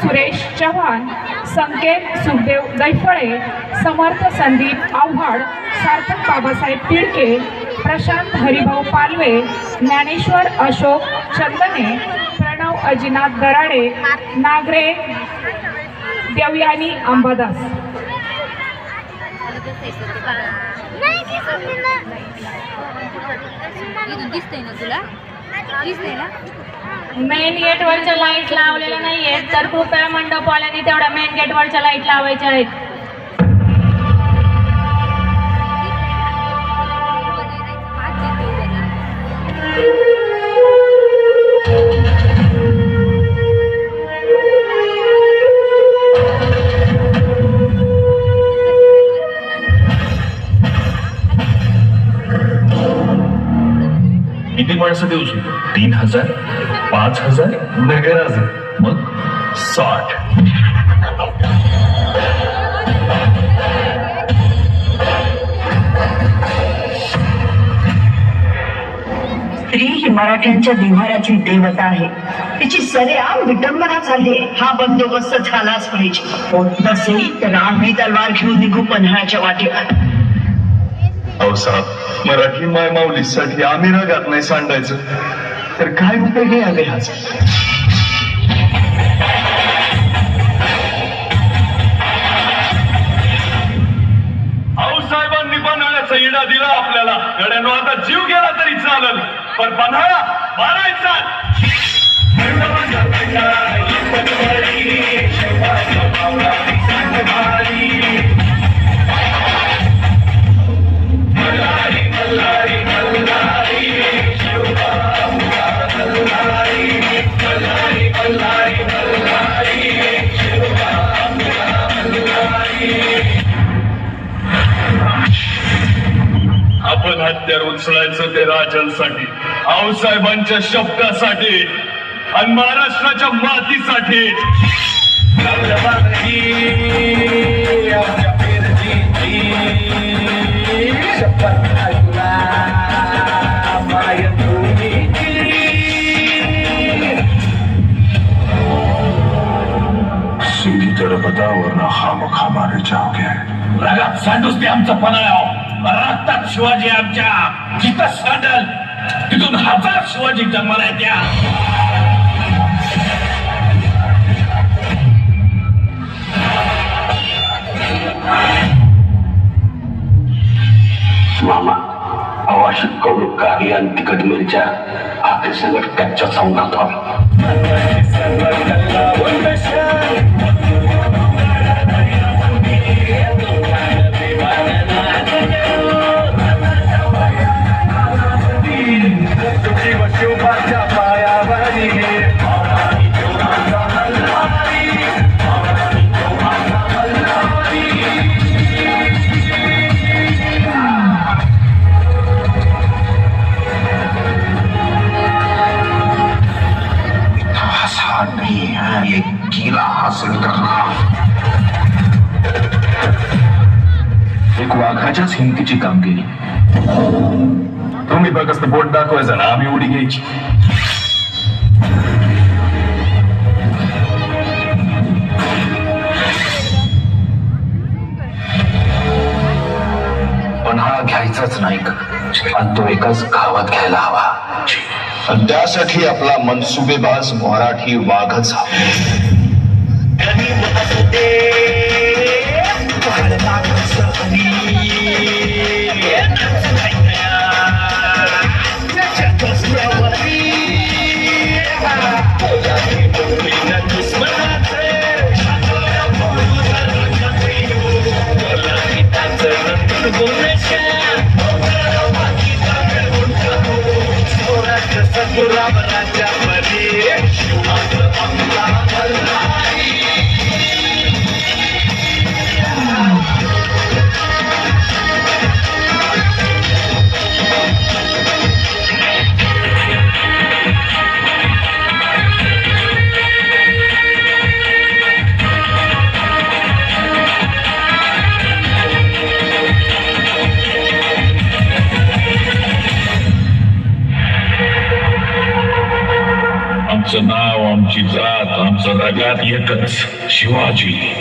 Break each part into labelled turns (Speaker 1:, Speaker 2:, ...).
Speaker 1: सुरेश चव्हाण संकेत सुखदेव दैफळे समर्थ संदीप आव्हाड सार्थक बाबासाहेब तिडके प्रशांत हरिभाऊ पालवे ज्ञानेश्वर अशोक चंदने प्रणव अजिनाथ दराडे नागरे देवयानी अंबादास.
Speaker 2: दिसतंय ना तुला?
Speaker 3: मेन गेटवरच्या लाइट लावलेल्या नाही आहेत तर कृपया मंडपवाल्यांनी तेवढ्या मेन गेटवरच्या लाइट लावायच्या आहेत.
Speaker 4: किती माणसं देऊ शकतो? तीन हजार पाच हजार नगर हजार मग साठ.
Speaker 5: स्त्री ही मराठ्यांच्या देव्हाऱ्याची देवता आहे. तिची सरेआम विटंबना झाली. हा बंदोबस्त झालाच पाहिजे. होत नसेल तर आम्ही तलवार घेऊन निघू पन्हाळ्याच्या वाटेवर?
Speaker 4: अहो साहेब मराठी माय माऊलीसाठी आम्ही रागात नाही सांडायचं. तर काय उपयोग हे आले हाच साहेबांनी पन्हाळ्याचा इडा दिला आपल्याला. गड्यानो आता जीव गेला तरी चालल. पण पन्हाळा मारायचा. आपण हत्यार उचलायचं ते राजांसाठी आऊसाहेबांच्या शब्दासाठी आणि महाराष्ट्राच्या मातीसाठी.
Speaker 6: जाओगे
Speaker 4: रगात सांडूच ते आमचं पन्हाळ्याव रक्तात शिवाजी आमच्या जिथं सांडल तिथून हजार शिवाजी जन्माला येत्या
Speaker 6: मामा अवाशी कौरव कारी आणि तिकट मिरच्या आखे सगळं कच्च्या खाऊन
Speaker 4: वाघाच्याच हिमतीची कामगिरी. तुम्ही बघ असतं बोट दाखवायचं ना आम्ही उडी घ्यायची.
Speaker 6: पण हा घ्यायचाच नाही आणि तो एकाच गावात घ्यायला हवा. आणि त्यासाठी आपला मनसुबेबाज मराठी वाघच हवा.
Speaker 4: على بعض ساقني जगात एकच शिवाजी.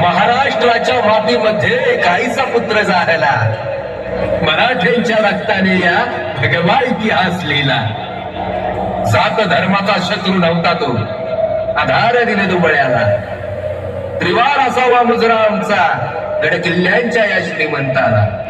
Speaker 7: महाराष्ट्राच्या मातीमध्ये काहीचा पुत्र झालेला. मराठ्यांच्या रक्ताने या भगवा इतिहास लिहिला. जात धर्माचा शत्रू नव्हता तो. आधार दिले दुबळ्याला. त्रिवार असावा मुजरा आमचा गड किल्ल्यांच्या या श्रीमंताला